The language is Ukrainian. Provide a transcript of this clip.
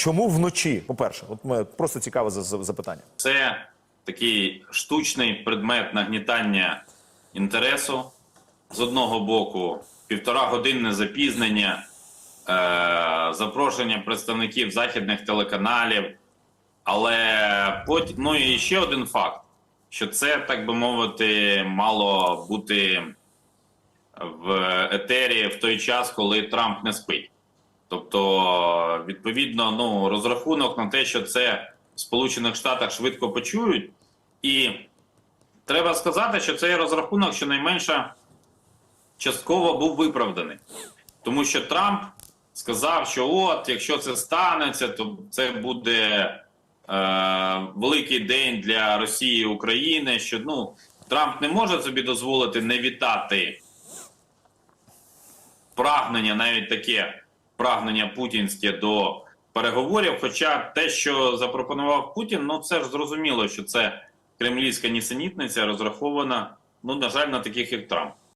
Чому вночі? По-перше, от ми просто цікаве за- за- запитання. Це такий штучний предмет нагнітання інтересу. З одного боку, півтора годинне запізнення, е, запрошення представників західних телеканалів. Але потім, ну і ще один факт, що це, так би мовити, мало бути в етері в той час, коли Трамп не спить. Тобто, відповідно, ну розрахунок на те, що це в Сполучених Штатах швидко почують, і треба сказати, що цей розрахунок щонайменше частково був виправданий, тому що Трамп сказав, що от якщо це станеться, то це буде е, великий день для Росії і України. Що ну Трамп не може собі дозволити не вітати прагнення, навіть таке прагнення путінське до переговорів. Хоча те, що запропонував Путін, ну це ж зрозуміло, що це кремлівська нісенітниця розрахована, ну на жаль, на таких як Трамп.